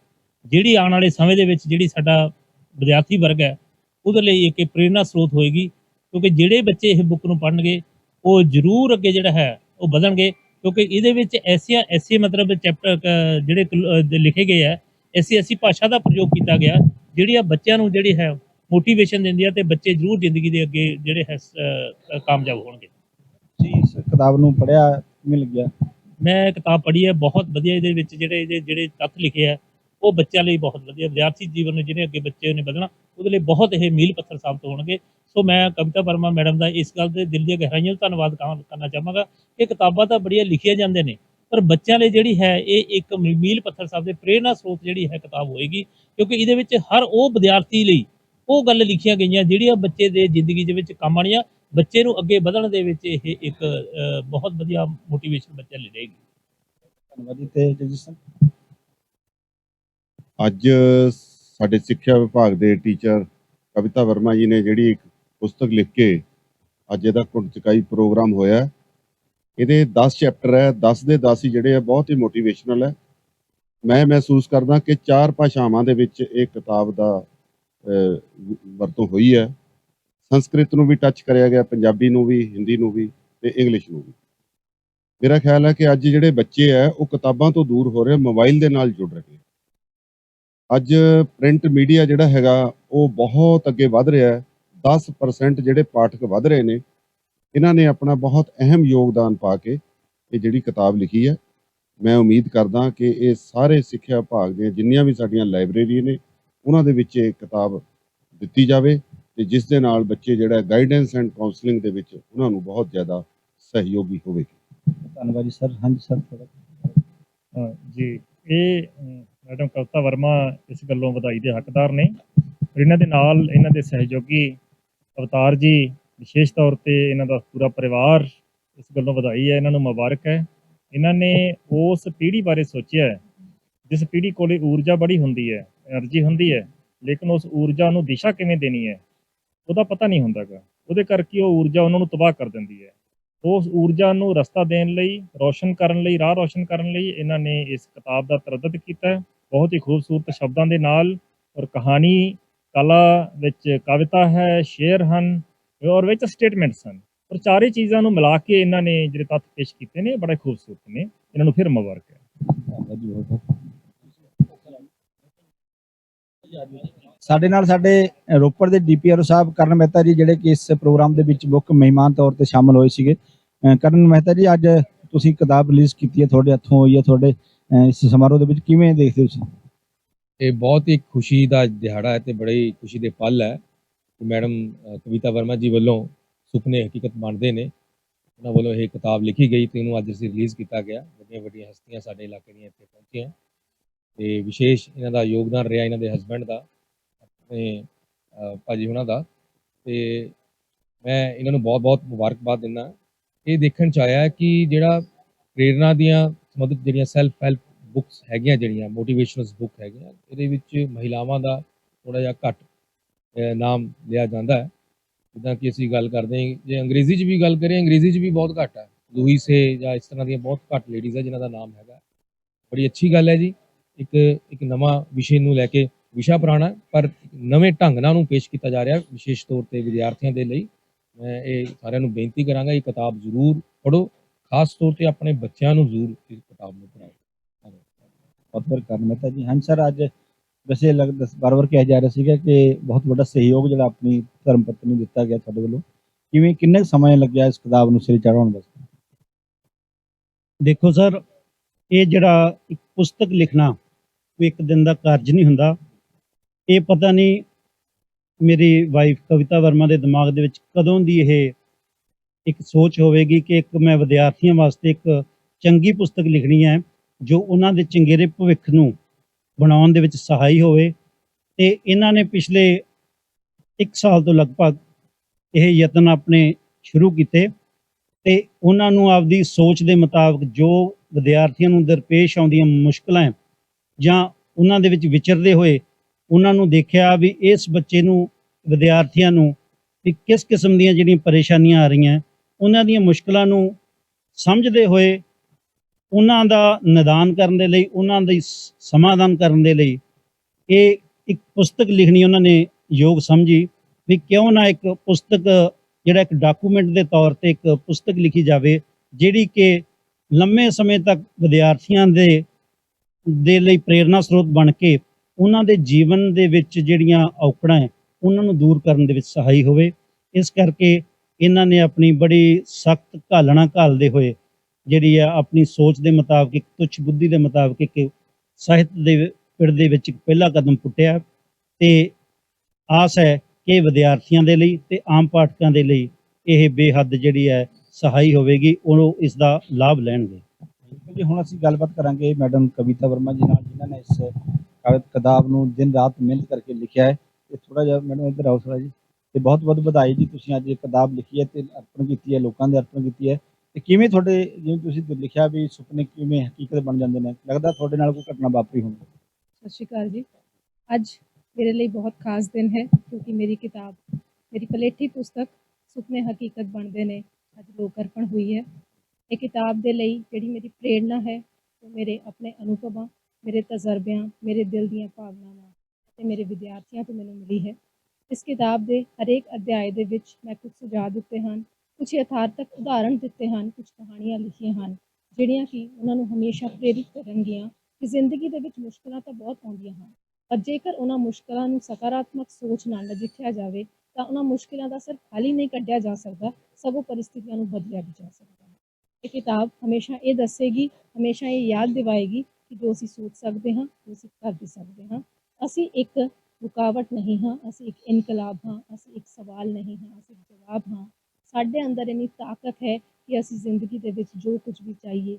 ਜਿਹੜੀ ਆਉਣ ਵਾਲੇ ਸਮੇਂ ਦੇ ਵਿੱਚ ਜਿਹੜੀ ਸਾਡਾ ਵਿਦਿਆਰਥੀ ਵਰਗ ਹੈ, ਉਹਦੇ ਲਈ ਇੱਕ ਪ੍ਰੇਰਨਾ ਸਰੋਤ ਹੋਏਗੀ, ਕਿਉਂਕਿ ਜਿਹੜੇ ਬੱਚੇ ਇਹ ਬੁੱਕ ਨੂੰ ਪੜ੍ਹਨਗੇ, ਉਹ ਜ਼ਰੂਰ ਅੱਗੇ ਜਿਹੜਾ ਹੈ, ਉਹ ਵਧਣਗੇ, ਕਿਉਂਕਿ ਇਹਦੇ ਵਿੱਚ ਐਸੀਆਂ ਐਸੇ ਮਤਲਬ ਚੈਪਟਰ ਜਿਹੜੇ ਲਿਖੇ ਗਏ ਆ ਐਸੀ ਐਸੀ ਭਾਸ਼ਾ ਦਾ ਪ੍ਰਯੋਗ ਕੀਤਾ ਗਿਆ, ਜਿਹੜੀ ਆ ਬੱਚਿਆਂ ਨੂੰ ਜਿਹੜੀ ਹੈ ਮੋਟੀਵੇਸ਼ਨ ਦਿੰਦੀ ਆ ਤੇ ਬੱਚੇ ਜ਼ਰੂਰ ਜ਼ਿੰਦਗੀ ਦੇ ਅੱਗੇ ਜਿਹੜੇ ਹੈ ਕਾਮਯਾਬ ਹੋਣਗੇ। ਜੀ, ਇਸ ਕਿਤਾਬ ਨੂੰ ਪੜਿਆ ਮਿਲ ਗਿਆ। ਮੈਂ ਇਹ ਕਿਤਾਬ ਪੜ੍ਹੀ ਹੈ, ਬਹੁਤ ਵਧੀਆ ਇਹਦੇ ਵਿੱਚ ਜਿਹੜੇ ਇਹਦੇ ਜਿਹੜੇ ਤੱਥ ਲਿਖੇ ਆ, ਉਹ ਬੱਚਿਆਂ ਲਈ ਬਹੁਤ ਵਧੀਆ, ਵਿਦਿਆਰਥੀ ਜੀਵਨ ਨੂੰ ਜਿਹਨੇ ਅੱਗੇ ਬੱਚੇ ਨੇ ਵਧਣਾ ਉਹਦੇ ਲਈ ਬਹੁਤ ਇਹ ਮੀਲ ਪੱਥਰ ਸਾਬਤ ਹੋਣਗੇ। ਸੋ ਮੈਂ ਕਵਿਤਾ ਵਰਮਾ ਮੈਡਮ ਦਾ ਇਸ ਗੱਲ ਦੇ ਦਿਲ ਦੀਆਂ ਗਹਿਰਾਈਆਂ ਤੋਂ ਧੰਨਵਾਦ ਕਾਂ- ਕਰਨਾ ਚਾਹਾਂਗਾ ਕਿ ਕਿਤਾਬਾਂ ਤਾਂ ਬੜੀਆਂ ਲਿਖੀਆਂ ਜਾਂਦੇ ਨੇ, ਪਰ ਬੱਚਿਆਂ ਲਈ ਜਿਹੜੀ ਹੈ ਇਹ ਇੱਕ ਮੀਲ ਪੱਥਰ ਸਾਬਤ ਦੇ ਪ੍ਰੇਰਨਾ ਸਰੋਤ ਜਿਹੜੀ ਹੈ ਕਿਤਾਬ ਹੋਏਗੀ, ਕਿਉਂਕਿ ਇਹਦੇ ਵਿੱਚ ਹਰ ਉਹ ਵਿਦਿਆਰਥੀ ਲਈ ਉਹ ਗੱਲ ਲਿਖੀਆਂ ਗਈਆਂ ਜਿਹੜੀਆਂ ਬੱਚੇ ਦੇ ਜ਼ਿੰਦਗੀ ਦੇ ਵਿੱਚ ਕੰਮ ਆਣੀਆਂ ਬੱਚੇ ਨੂੰ ਅੱਗੇ ਵਧਣ ਦੇ ਵਿੱਚ ਇਹ ਇੱਕ ਬਹੁਤ ਵਧੀਆ ਮੋਟੀਵੇਸ਼ਨ ਬੱਚੇ ਲਈ ਰਹੇਗੀ। ਧੰਨਵਾਦ ਜੀ ਤੇ ਸਿੰਘ। ਅੱਜ ਸਾਡੇ ਸਿੱਖਿਆ ਵਿਭਾਗ ਦੇ ਟੀਚਰ ਕਵਿਤਾ ਵਰਮਾ ਜੀ ਨੇ ਜਿਹੜੀ ਇੱਕ ਪੁਸਤਕ ਲਿਖ ਕੇ ਅੱਜ ਇਹਦਾ ਕੁੜਚਕਾਈ ਪ੍ਰੋਗਰਾਮ ਹੋਇਆ ਹੈ। ਇਹਦੇ 10 ਚੈਪਟਰ ਹੈ 10 ਦੇ 10 ਹੀ ਜਿਹੜੇ ਆ ਬਹੁਤ ਹੀ ਮੋਟੀਵੇਸ਼ਨਲ ਹੈ। ਮੈਂ ਮਹਿਸੂਸ ਕਰਦਾ ਕਿ ਚਾਰ ਭਾਸ਼ਾਵਾਂ ਦੇ ਵਿੱਚ ਇਹ ਕਿਤਾਬ ਦਾ ਵਰਤੋਂ ਹੋਈ ਹੈ। ਸੰਸਕ੍ਰਿਤ ਨੂੰ ਵੀ ਟੱਚ ਕਰਿਆ ਗਿਆ, ਪੰਜਾਬੀ ਨੂੰ ਵੀ, ਹਿੰਦੀ ਨੂੰ ਵੀ ਤੇ ਇੰਗਲਿਸ਼ ਨੂੰ ਵੀ। ਮੇਰਾ ਖਿਆਲ ਹੈ ਕਿ ਅੱਜ ਜਿਹੜੇ ਬੱਚੇ ਹੈ, ਉਹ ਕਿਤਾਬਾਂ ਤੋਂ ਦੂਰ ਹੋ ਰਹੇ ਮੋਬਾਈਲ ਦੇ ਨਾਲ ਜੁੜ ਰਹੇ ਅੱਜ ਪ੍ਰਿੰਟ ਮੀਡੀਆ ਜਿਹੜਾ ਹੈਗਾ, ਉਹ ਬਹੁਤ ਅੱਗੇ ਵੱਧ ਰਿਹਾ ਹੈ। 10% ਜਿਹੜੇ ਪਾਠਕ ਵੱਧ ਰਹੇ ਨੇ, ਇਹਨਾਂ ਨੇ ਆਪਣਾ ਬਹੁਤ ਅਹਿਮ ਯੋਗਦਾਨ ਪਾ ਕੇ ਇਹ ਜਿਹੜੀ ਕਿਤਾਬ ਲਿਖੀ ਹੈ, ਮੈਂ ਉਮੀਦ ਕਰਦਾ ਕਿ ਇਹ ਸਾਰੇ ਸਿੱਖਿਆ ਵਿਭਾਗ ਦੀਆਂ ਜਿੰਨੀਆਂ ਵੀ ਸਾਡੀਆਂ ਲਾਇਬ੍ਰੇਰੀ ਨੇ, ਉਹਨਾਂ ਦੇ ਵਿੱਚ ਇਹ ਕਿਤਾਬ ਦਿੱਤੀ ਜਾਵੇ। ਤੇ ਜਿਸ ਦੇ ਨਾਲ ਬੱਚੇ ਜਿਹੜਾ ਗਾਈਡੈਂਸ ਐਂਡ ਕਾਉਂਸਲਿੰਗ ਦੇ ਵਿੱਚ ਉਹਨਾਂ ਨੂੰ ਬਹੁਤ ਜ਼ਿਆਦਾ ਸਹਿਯੋਗੀ ਹੋਵੇਗੀ। ਧੰਨਵਾਦ ਜੀ ਸਰ। ਹਾਂਜੀ ਸਰ ਤੁਹਾਡਾ। ਜੀ ਇਹ ਮੈਡਮ ਕਵਤਾ ਵਰਮਾ ਇਸ ਗੱਲੋਂ ਵਧਾਈ ਦੇ ਹੱਕਦਾਰ ਨੇ। ਪਰ ਇਹਨਾਂ ਦੇ ਨਾਲ ਇਹਨਾਂ ਦੇ ਸਹਿਯੋਗੀ ਅਵਤਾਰ ਜੀ ਵਿਸ਼ੇਸ਼ ਤੌਰ ਤੇ ਇਹਨਾਂ ਦਾ ਪੂਰਾ ਪਰਿਵਾਰ ਇਸ ਗੱਲੋਂ ਵਧਾਈ ਹੈ। ਇਹਨਾਂ ਨੂੰ ਮੁਬਾਰਕ ਹੈ। ਇਹਨਾਂ ਨੇ ਉਸ ਪੀੜ੍ਹੀ ਬਾਰੇ ਸੋਚਿਆ ਹੈ ਜਿਸ ਪੀੜ੍ਹੀ ਕੋਲੇ ਊਰਜਾ ਬੜੀ ਹੁੰਦੀ ਹੈ એનર્ਜੀ ਹੁੰਦੀ ਹੈ ਲੇਕਿਨ ਉਸ ਊਰਜਾ ਨੂੰ ਦਿਸ਼ਾ ਕਿਵੇਂ ਦੇਣੀ ਹੈ? ਉਹਦਾ ਪਤਾ ਨਹੀਂ ਹੁੰਦਾਗਾ। ਉਹਦੇ ਕਰਕੇ ਉਹ ਊਰਜਾ ਉਹਨਾਂ ਨੂੰ ਤਬਾਹ ਕਰ ਦਿੰਦੀ ਹੈ। ਉਸ ਊਰਜਾ ਨੂੰ ਰਸਤਾ ਦੇਣ ਲਈ, ਰੋਸ਼ਨ ਕਰਨ ਲਈ, ਰਾਹ ਰੋਸ਼ਨ ਕਰਨ ਲਈ ਇਹਨਾਂ ਨੇ ਇਸ ਕਿਤਾਬ ਦਾ ਤਰਦਦ ਕੀਤਾ। ਹੈ ਬਹੁਤ ਹੀ ਖੂਬਸੂਰਤ ਸ਼ਬਦਾਂ ਦੇ ਨਾਲ ਔਰ ਕਹਾਣੀ, ਕਲਾ ਵਿੱਚ ਕਵਿਤਾ ਹੈ, ਸ਼ੇਰ ਹਨ ਔਰ ਵਿੱਚ ਸਟੇਟਮੈਂਟਸ ਹਨ। ਔਰ ਚਾਰੇ ਚੀਜ਼ਾਂ ਨੂੰ ਮਿਲਾ ਕੇ ਇਹਨਾਂ ਨੇ ਜਿਹੜੇ ਤੱਥ ਪੇਸ਼ ਕੀਤੇ ਨੇ, ਬੜੇ ਖੂਬਸੂਰਤ ਨੇ। ਇਹਨਾਂ ਨੂੰ ਫਿਰ ਮੁਬਾਰਕ ਹੈ। ਸਾਡੇ ਨਾਲ ਸਾਡੇ ਰੋਪੜ ਦੇ ਡੀਪੀਆਰਓ ਸਾਹਿਬ ਕਰਨ ਮਹਿਤਾ ਜੀ ਜਿਹੜੇ ਕਿ ਇਸ ਪ੍ਰੋਗਰਾਮ ਦੇ ਵਿੱਚ ਮੁੱਖ ਮਹਿਮਾਨ ਤੌਰ ਤੇ ਸ਼ਾਮਲ ਹੋਏ ਸੀਗੇ। ਕਰਨ ਮਹਿਤਾ ਜੀ, ਅੱਜ ਤੁਸੀਂ ਕਿਤਾਬ ਰਿਲੀਜ਼ ਕੀਤੀ ਹੈ ਤੁਹਾਡੇ ਹੱਥੋਂ ਹੋਈ ਹੈ ਤੁਹਾਡੇ ਇਸ ਸਮਾਰੋਹ ਦੇ ਵਿੱਚ ਕਿਵੇਂ ਦੇਖਦੇ ਹੋ ਤੁਸੀਂ? ਇਹ ਬਹੁਤ ਹੀ ਖੁਸ਼ੀ ਦਾ ਦਿਹਾੜਾ ਹੈ ਤੇ ਬੜੀ ਖੁਸ਼ੀ ਦੇ ਪਲ ਹੈ। ਕਿ ਮੈਡਮ ਕਵਿਤਾ ਵਰਮਾ ਜੀ ਵੱਲੋਂ ਸੁਪਨੇ ਹਕੀਕਤ ਬਣਦੇ ਨੇ। ਉਹਨਾਂ ਵੱਲੋਂ ਇਹ ਕਿਤਾਬ ਲਿਖੀ ਗਈ ਤੇ ਉਹਨੂੰ ਅੱਜ ਅਸੀਂ ਰਿਲੀਜ਼ ਕੀਤਾ ਗਿਆ। ਵੱਡੀਆਂ ਵੱਡੀਆਂ ਹਸਤੀਆਂ ਸਾਡੇ ਇਲਾਕੇ ਦੀਆਂ ਇੱਥੇ ਪਹੁੰਚੀਆਂ। ਤੇ ਵਿਸ਼ੇਸ਼ ਇਹਨਾਂ ਦਾ ਯੋਗਦਾਨ ਰਿਹਾ ਇਹਨਾਂ ਦੇ ਹਸਬੰਡ ਦਾ। ਆਪਣੇ ਅ, ਭਾਜੀ ਉਹਨਾਂ ਦਾ। ਤੇ ਮੈਂ ਇਹਨਾਂ ਨੂੰ ਬਹੁਤ ਬਹੁਤ ਮੁਬਾਰਕਬਾਦ ਦਿੰਦਾ। ਇਹ ਦੇਖਣ ਚ ਆਇਆ ਕਿ ਜਿਹੜਾ ਪ੍ਰੇਰਣਾ ਦੀਆਂ ਸੰਬੰਧਿਤ ਜਿਹੜੀਆਂ ਸੈਲਫ ਹੈਲਪ ਬੁੱਕਸ ਹੈਗੀਆਂ ਜਿਹੜੀਆਂ ਮੋਟੀਵੇਸ਼ਨਲ ਬੁੱਕ ਹੈਗੀਆਂ ਇਹਦੇ ਵਿੱਚ ਮਹਿਲਾਵਾਂ ਦਾ ਥੋੜਾ ਜਿਹਾ ਘੱਟ ਨਾਮ ਲਿਆ ਜਾਂਦਾ ਹੈ। ਜਿੱਦਾਂ ਕਿ ਅਸੀਂ ਗੱਲ ਕਰਦੇ ਹਾਂ ਜੇ ਅੰਗਰੇਜ਼ੀ 'ਚ ਵੀ ਗੱਲ ਕਰੀਏ ਅੰਗਰੇਜ਼ੀ 'ਚ ਵੀ ਬਹੁਤ ਘੱਟ ਹੈ। ਲੂਈ ਸੇ ਜਾਂ ਇਸ ਤਰ੍ਹਾਂ ਦੀਆਂ ਬਹੁਤ ਘੱਟ ਲੇਡੀਜ਼ ਹੈ ਜਿਨ੍ਹਾਂ ਦਾ ਨਾਮ ਹੈਗਾ। ਬੜੀ ਅੱਛੀ ਗੱਲ ਹੈ ਜੀ। ਇੱਕ ਇੱਕ ਨਵਾਂ ਵਿਸ਼ੇ ਨੂੰ ਲੈ ਕੇ ਵਿਸ਼ਾ ਪੁਰਾਣਾ ਪਰ ਨਵੇਂ ਢੰਗ ਨਾਲ ਉਹਨੂੰ ਪੇਸ਼ ਕੀਤਾ ਜਾ ਰਿਹਾ ਵਿਸ਼ੇਸ਼ ਤੌਰ ਤੇ ਵਿਦਿਆਰਥੀਆਂ ਦੇ ਲਈ। ਮੈਂ ਇਹ ਸਾਰਿਆਂ ਨੂੰ ਬੇਨਤੀ ਕਰਾਂਗਾ, ਇਹ ਕਿਤਾਬ ਜ਼ਰੂਰ ਪੜ੍ਹੋ, ਖਾਸ ਤੌਰ ਤੇ ਆਪਣੇ ਬੱਚਿਆਂ ਨੂੰ ਜ਼ਰੂਰ ਇਸ ਕਿਤਾਬ ਨੂੰ ਪੜ੍ਹਾਓ। ਬਹੁਤ ਕਰਨ ਮਹਿਤਾ ਜੀ। ਹਾਂਜੀ ਸਰ, ਅੱਜ ਵੈਸੇ ਲੱਗਦਾ ਬਾਰ-ਬਾਰ ਕਿਹਾ ਜਾ ਰਿਹਾ ਸੀਗਾ ਕਿ ਬਹੁਤ ਵੱਡਾ ਸਹਿਯੋਗ ਜਿਹੜਾ ਆਪਣੀ ਧਰਮ ਪਤਨੀ ਨੂੰ ਦਿੱਤਾ ਗਿਆ ਤੁਹਾਡੇ ਵੱਲੋਂ। ਕਿਵੇਂ, ਕਿੰਨਾ ਕੁ ਸਮਾਂ ਲੱਗਿਆ ਇਸ ਕਿਤਾਬ ਨੂੰ ਸਿਰੇ ਚੜਾਉਣ ਵਾਸਤੇ? ਦੇਖੋ ਸਰ, ਇਹ ਜਿਹੜਾ ਇੱਕ ਪੁਸਤਕ ਲਿਖਣਾ, ਕੋਈ ਇੱਕ ਦਿਨ ਦਾ ਕਾਰਜ ਨਹੀਂ ਹੁੰਦਾ। ਇਹ ਪਤਾ ਨਹੀਂ ਮੇਰੀ ਵਾਈਫ ਕਵਿਤਾ ਵਰਮਾ ਦੇ ਦਿਮਾਗ ਦੇ ਵਿੱਚ ਕਦੋਂ ਦੀ ਇਹ ਇੱਕ ਸੋਚ ਹੋਵੇਗੀ ਕਿ ਇੱਕ ਮੈਂ ਵਿਦਿਆਰਥੀਆਂ ਵਾਸਤੇ ਇੱਕ ਚੰਗੀ ਪੁਸਤਕ ਲਿਖਣੀ ਹੈ, ਜੋ ਉਹਨਾਂ ਦੇ ਚੰਗੇਰੇ ਭਵਿੱਖ ਨੂੰ ਬਣਾਉਣ ਦੇ ਵਿੱਚ ਸਹਾਈ ਹੋਵੇ। ਤੇ ਇਹਨਾਂ ਨੇ ਪਿਛਲੇ 1 ਸਾਲ ਤੋਂ ਲਗਭਗ ਇਹ ਯਤਨ ਆਪਣੇ ਸ਼ੁਰੂ ਕੀਤੇ ਤੇ ਉਹਨਾਂ ਨੂੰ ਆਪਦੀ ਸੋਚ ਦੇ ਮੁਤਾਬਕ ਜੋ ਵਿਦਿਆਰਥੀਆਂ ਨੂੰ ਦਰਪੇਸ਼ ਆਉਂਦੀਆਂ ਮੁਸ਼ਕਲਾਂ ਜਾਂ ਉਹਨਾਂ ਦੇ ਵਿੱਚ ਵਿਚਰਦੇ ਹੋਏ ਉਹਨਾਂ ਨੂੰ ਦੇਖਿਆ ਵੀ ਇਸ ਬੱਚੇ ਨੂੰ, ਵਿਦਿਆਰਥੀਆਂ ਨੂੰ ਵੀ ਕਿਸ ਕਿਸਮ ਦੀਆਂ ਜਿਹੜੀਆਂ ਪਰੇਸ਼ਾਨੀਆਂ ਆ ਰਹੀਆਂ, ਉਹਨਾਂ ਦੀਆਂ ਮੁਸ਼ਕਲਾਂ ਨੂੰ ਸਮਝਦੇ ਹੋਏ ਉਹਨਾਂ ਦਾ ਨਿਦਾਨ ਕਰਨ ਦੇ ਲਈ, ਉਹਨਾਂ ਦੀ ਸਮਾਧਾਨ ਕਰਨ ਦੇ ਲਈ ਇਹ ਇੱਕ ਪੁਸਤਕ ਲਿਖਣੀ ਉਹਨਾਂ ਨੇ ਯੋਗ ਸਮਝੀ ਵੀ ਕਿਉਂ ਨਾ ਇੱਕ ਪੁਸਤਕ, ਜਿਹੜਾ ਇੱਕ ਡਾਕੂਮੈਂਟ ਦੇ ਤੌਰ ਤੇ ਇੱਕ ਪੁਸਤਕ ਲਿਖੀ ਜਾਵੇ, ਜਿਹੜੀ ਕਿ ਲੰਮੇ ਸਮੇਂ ਤੱਕ ਵਿਦਿਆਰਥੀਆਂ ਦੇ ਦੇ ਲਈ ਪ੍ਰੇਰਨਾ ਸਰੋਤ ਬਣ ਕੇ ਉਹਨਾਂ ਦੇ ਜੀਵਨ ਦੇ ਵਿੱਚ ਜਿਹੜੀਆਂ ਔਕੜਾਂ ਹੈ, ਉਹਨਾਂ ਨੂੰ ਦੂਰ ਕਰਨ ਦੇ ਵਿੱਚ ਸਹਾਈ ਹੋਵੇ। ਇਸ ਕਰਕੇ ਇਹਨਾਂ ਨੇ ਆਪਣੀ ਬੜੀ ਸਖਤ ਘਾਲਣਾ ਘਾਲਦੇ ਹੋਏ ਜਿਹੜੀ ਆ ਆਪਣੀ ਸੋਚ ਦੇ ਮੁਤਾਬਕ ਇੱਕ ਬੁੱਧੀ ਦੇ ਮੁਤਾਬਕ ਸਾਹਿਤ ਦੇ ਪਿੜ ਦੇ ਵਿੱਚ ਇੱਕ ਪਹਿਲਾ ਕਦਮ ਪੁੱਟਿਆ ਤੇ ਆਸ ਹੈ ਕਿ ਵਿਦਿਆਰਥੀਆਂ ਦੇ ਲਈ ਤੇ ਆਮ ਪਾਠਕਾਂ ਦੇ ਲਈ ਇਹ ਬੇਹੱਦ ਜਿਹੜੀ ਹੈ ਸਹਾਈ ਹੋਵੇਗੀ, ਉਹ ਇਸ ਦਾ ਲਾਭ ਲੈਣਗੇ। ਜੀ, ਹੁਣ ਅਸੀਂ ਗੱਲਬਾਤ ਕਰਾਂਗੇ ਮੈਡਮ ਕਵਿਤਾ ਵਰਮਾ ਜੀ ਨਾਲ, ਜਿਨ੍ਹਾਂ ਨੇ ਇਸ ਕਾਵਿ ਕਿਤਾਬ ਨੂੰ ਦਿਨ ਰਾਤ ਮਿਹਨਤ ਕਰਕੇ ਲਿਖਿਆ ਹੈ। ਤੇ ਥੋੜਾ ਜਿਹਾ ਮੈਡਮ ਇੱਧਰ ਆਓ ਥੋੜਾ ਜੀ। ਤੇ ਬਹੁਤ ਬਹੁਤ ਵਧਾਈ ਜੀ ਤੁਸੀਂ ਅੱਜ ਇਹ ਕਿਤਾਬ ਲਿਖੀ ਹੈ ਤੇ ਅਰਪਣ ਕੀਤੀ ਹੈ, ਲੋਕਾਂ ਦੇ ਅਰਪਣ ਕੀਤੀ ਹੈ। ਤੇ ਕਿਵੇਂ ਤੁਹਾਡੇ ਜਿਵੇਂ ਤੁਸੀਂ ਲਿਖਿਆ ਵੀ ਸੁਪਨੇ ਕਿਵੇਂ ਹਕੀਕਤ ਬਣ ਜਾਂਦੇ ਨੇ? ਲੱਗਦਾ ਤੁਹਾਡੇ ਨਾਲ ਕੋਈ ਘਟਨਾ ਵਾਪਰੀ ਹੋਣੀ ਸਤਿ ਸ਼੍ਰੀ ਅਕਾਲ ਜੀ। ਅੱਜ ਮੇਰੇ ਲਈ ਬਹੁਤ ਖਾਸ ਦਿਨ ਹੈ ਕਿਉਂਕਿ ਮੇਰੀ ਕਿਤਾਬ, ਮੇਰੀ ਪਲੇਠੀ ਪੁਸਤਕ ਸੁਪਨੇ ਹਕੀਕਤ ਬਣਦੇ ਨੇ। ਅੱਜ ਲੋਕ ਅਰਪਣ ਹੋਈ ਹੈ। ਇਹ ਕਿਤਾਬ ਦੇ ਲਈ ਜਿਹੜੀ ਮੇਰੀ ਪ੍ਰੇਰਣਾ ਹੈ, ਉਹ ਮੇਰੇ ਆਪਣੇ ਅਨੁਭਵਾਂ ਮੇਰੇ ਤਜਰਬਿਆਂ, ਮੇਰੇ ਦਿਲ ਦੀਆਂ ਭਾਵਨਾਵਾਂ ਅਤੇ ਮੇਰੇ ਵਿਦਿਆਰਥੀਆਂ ਤੋਂ ਮੈਨੂੰ ਮਿਲੀ ਹੈ। ਇਸ ਕਿਤਾਬ ਦੇ ਹਰੇਕ ਅਧਿਆਏ ਦੇ ਵਿੱਚ ਮੈਂ ਕੁਝ ਸੁਝਾਅ ਦਿੱਤੇ ਹਨ, ਕੁਝ ਯਥਾਰਥਕ ਉਦਾਹਰਣ ਦਿੱਤੇ ਹਨ, ਕੁਝ ਕਹਾਣੀਆਂ ਲਿਖੀਆਂ ਹਨ, ਜਿਹੜੀਆਂ ਕਿ ਉਹਨਾਂ ਨੂੰ ਹਮੇਸ਼ਾ ਪ੍ਰੇਰਿਤ ਕਰਨਗੀਆਂ ਕਿ ਜ਼ਿੰਦਗੀ ਦੇ ਵਿੱਚ ਮੁਸ਼ਕਲਾਂ ਤਾਂ ਬਹੁਤ ਆਉਂਦੀਆਂ ਹਨ, ਪਰ ਜੇਕਰ ਉਹਨਾਂ ਮੁਸ਼ਕਲਾਂ ਨੂੰ ਸਕਾਰਾਤਮਕ ਸੋਚ ਨਾਲ ਨਜਿੱਠਿਆ ਜਾਵੇ, ਤਾਂ ਉਹਨਾਂ ਮੁਸ਼ਕਲਾਂ ਦਾ ਸਿਰਫ ਹੱਲ ਹੀ ਨਹੀਂ ਕੱਢਿਆ ਜਾ ਸਕਦਾ, ਸਗੋਂ ਪਰਿਸਥਿਤੀਆਂ ਨੂੰ ਬਦਲਿਆ ਵੀ ਜਾ ਸਕਦਾ ਹੈ। ਇਹ ਕਿਤਾਬ ਹਮੇਸ਼ਾ ਇਹ ਦੱਸੇਗੀ, ਹਮੇਸ਼ਾ ਇਹ ਯਾਦ ਦਿਵਾਏਗੀ ਕਿ ਜੋ ਅਸੀਂ ਸੋਚ ਸਕਦੇ ਹਾਂ ਉਹ ਅਸੀਂ ਕਰ ਵੀ ਸਕਦੇ ਹਾਂ, ਅਸੀਂ ਇੱਕ ਰੁਕਾਵਟ ਨਹੀਂ ਹਾਂ, ਅਸੀਂ ਇੱਕ ਇਨਕਲਾਬ ਹਾਂ, ਅਸੀਂ ਇੱਕ ਸਵਾਲ ਨਹੀਂ ਹਾਂ, ਅਸੀਂ ਇੱਕ ਜਵਾਬ ਹਾਂ। ਸਾਡੇ ਅੰਦਰ ਇੰਨੀ ਤਾਕਤ ਹੈ ਕਿ ਅਸੀਂ ਜ਼ਿੰਦਗੀ ਦੇ ਵਿੱਚ ਜੋ ਕੁਝ ਵੀ ਚਾਹੀਏ,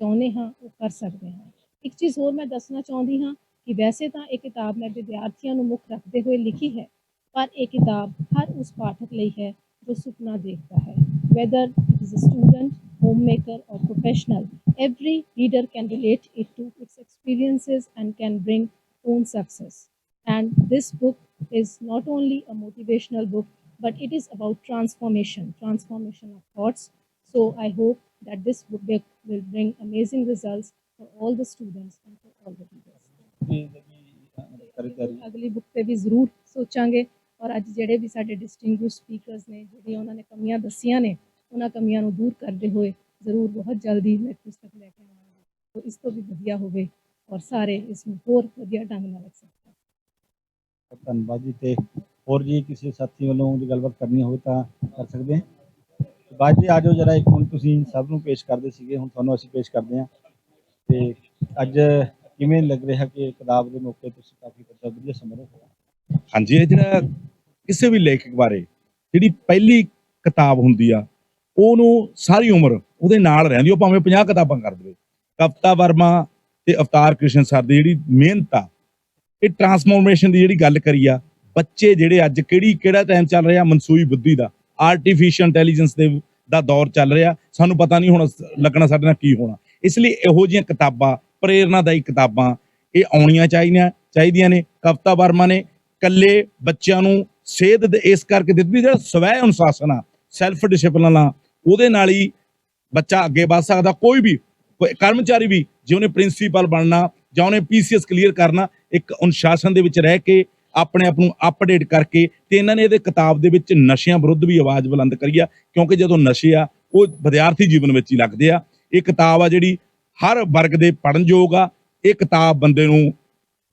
ਚਾਹੁੰਦੇ ਹਾਂ, ਉਹ ਕਰ ਸਕਦੇ ਹਾਂ। ਇੱਕ ਚੀਜ਼ ਹੋਰ ਮੈਂ ਦੱਸਣਾ ਚਾਹੁੰਦੀ ਹਾਂ ਕਿ ਵੈਸੇ ਤਾਂ ਇਹ ਕਿਤਾਬ ਮੈਂ ਵਿਦਿਆਰਥੀਆਂ ਨੂੰ ਮੁੱਖ ਰੱਖਦੇ ਹੋਏ ਲਿਖੀ ਹੈ, ਪਰ ਇਹ ਕਿਤਾਬ ਹਰ ਉਸ ਪਾਠਕ ਲਈ ਹੈ ਜੋ ਸੁਪਨਾ ਦੇਖਦਾ ਹੈ। Whether it is a student homemaker or professional every reader can relate it to its experiences and can bring own success and this book is not only a motivational book but it is about transformation transformation of thoughts so i hope that this book will bring amazing results for all the students and for all the readers ਕੀ ਲੱਗੀ ਅਹ, ਕਰੀ ਤਿਆਰੀ ਅਗਲੀ book ਤੇ ਵੀ ਜ਼ਰੂਰ ਸੋਚਾਂਗੇ ਔਰ ਅੱਜ ਜਿਹੜੇ ਵੀ ਸਾਡੇ ਡਿਸਟਿੰਗੁਇਸ਼ ਸਪੀਕਰਸ ਨੇ ਜਿਹੜੀਆਂ ਉਹਨਾਂ ਨੇ ਕਮੀਆਂ ਦੱਸੀਆਂ ਨੇ ਉਹਨਾਂ ਕਮੀਆਂ ਨੂੰ ਦੂਰ ਕਰਦੇ ਹੋਏ ਜ਼ਰੂਰ ਬਹੁਤ ਜਲਦੀ ਮੈਂ ਪੁਸਤਕ ਲੈ ਕੇ ਆਵਾਂਗੀ। ਉਹ ਇਸ ਤੋਂ ਵੀ ਵਧੀਆ ਹੋਵੇ ਔਰ ਸਾਰੇ ਇਸ ਨੂੰ ਹੋਰ ਵਧੀਆ ਢੰਗ ਨਾਲ ਲਿਖ ਸਕਣ। ਧੰਨਵਾਦ ਜੀ ਤੇ ਹੋਰ ਜੀ ਕਿਸੇ ਸਾਥੀ ਵੱਲੋਂ ਜੇ ਗੱਲਬਾਤ ਕਰਨੀ ਹੋਵੇ ਤਾਂ ਕਰ ਸਕਦੇ ਹਾਂ ਬਾਅਦ ਜੀ ਆਜੋ ਜਰਾ ਇੱਕ ਹੁਣ ਤੁਸੀਂ ਸਭ ਨੂੰ ਪੇਸ਼ ਕਰਦੇ ਸੀਗੇ ਹੁਣ ਤੁਹਾਨੂੰ ਅਸੀਂ ਪੇਸ਼ ਕਰਦੇ ਹਾਂ। ਤੇ ਅੱਜ ਕਿਵੇਂ ਲੱਗ ਰਿਹਾ ਕਿ ਕਿਤਾਬ ਦੇ ਮੌਕੇ ਤੁਸੀਂ ਕਾਫੀ ਬੱਚਾ ਵਧੀਆ ਸਮਝ ਰਹੇ ਹੋ ਹਾਂਜੀ ਇਹ ਜਿਹੜਾ ਕਿਸੇ ਵੀ ਲੇਖਕ ਬਾਰੇ ਜਿਹੜੀ ਪਹਿਲੀ ਕਿਤਾਬ ਹੁੰਦੀ ਆ ਉਹਨੂੰ ਸਾਰੀ ਉਮਰ ਉਹਦੇ ਨਾਲ ਰਹਿੰਦੀ, ਉਹ ਭਾਵੇਂ 50 ਕਿਤਾਬਾਂ ਕਰ ਦੇਵੇ। ਕਵਿਤਾ ਵਰਮਾ ਤੇ ਅਵਤਾਰ ਕ੍ਰਿਸ਼ਨ ਸਰ ਦੀ ਜਿਹੜੀ ਮਿਹਨਤ ਆ, ਇਹ ਟਰਾਂਸਫਾਰਮੇਸ਼ਨ ਦੀ ਜਿਹੜੀ ਗੱਲ ਕਰੀ ਆ, ਬੱਚੇ ਜਿਹੜੇ ਅੱਜ ਕਿਹੜੀ, ਕਿਹੜਾ ਟਾਈਮ ਚੱਲ ਰਿਹਾ ਮਨਸੂਈ ਬੁੱਧੀ ਦਾ ਆਰਟੀਫੀਸ਼ੀਅਲ ਇੰਟੈਲੀਜੈਂਸ ਦੇ ਦਾ ਦੌਰ ਚੱਲ ਰਿਹਾ, ਸਾਨੂੰ ਪਤਾ ਨਹੀਂ ਹੁਣ ਲੱਗਣਾ ਸਾਡੇ ਨਾਲ ਕੀ ਹੋਣਾ। ਇਸ ਲਈ ਇਹੋ ਜਿਹੀਆਂ ਕਿਤਾਬਾਂ ਪ੍ਰੇਰਨਾਦਾਇਕ ਕਿਤਾਬਾਂ, ਇਹ ਆਉਣੀਆਂ ਚਾਹੀਦੀਆਂ ਚਾਹੀਦੀਆਂ ਨੇ, ਕਵਿਤਾ ਵਰਮਾ ਨੇ ਕੱਲੇ ਬੱਚਿਆਂ ਨੂੰ ਸੇਧ ਇਸ ਕਰਕੇ ਦਿੱਤੀ ਜਿਹੜਾ ਸਵੈ ਅਨੁਸ਼ਾਸਨ ਆ ਸੈਲਫ ਡਿਸਪਲਿਨ ਆ ਉਹਦੇ ਨਾਲ ਹੀ ਬੱਚਾ ਅੱਗੇ ਵਧ ਸਕਦਾ, ਕੋਈ ਵੀ ਕਰਮਚਾਰੀ ਵੀ, ਜੇ ਉਹਨੇ ਪ੍ਰਿੰਸੀਪਲ ਬਣਨਾ ਜਾਂ ਉਹਨੇ ਪੀਸੀਐਸ ਕਲੀਅਰ ਕਰਨਾ, ਇੱਕ ਅਨੁਸ਼ਾਸਨ ਦੇ ਵਿੱਚ ਰਹਿ ਕੇ ਆਪਣੇ ਆਪ ਨੂੰ ਅਪਡੇਟ ਕਰਕੇ ਤੇ ਇਹਨਾਂ ਨੇ ਇਹਦੇ ਕਿਤਾਬ ਦੇ ਵਿੱਚ ਨਸ਼ਿਆਂ ਵਿਰੁੱਧ ਵੀ ਆਵਾਜ਼ ਬੁਲੰਦ ਕਰੀ ਆ, ਕਿਉਂਕਿ ਜਦੋਂ ਨਸ਼ੇ ਆ, ਉਹ ਵਿਦਿਆਰਥੀ ਜੀਵਨ ਵਿੱਚ ਹੀ ਲੱਗਦੇ ਆ। ਇਹ ਕਿਤਾਬ ਆ ਜਿਹੜੀ ਹਰ ਵਰਗ ਦੇ ਪੜਨ ਯੋਗ ਆ, ਇਹ ਕਿਤਾਬ ਬੰਦੇ ਨੂੰ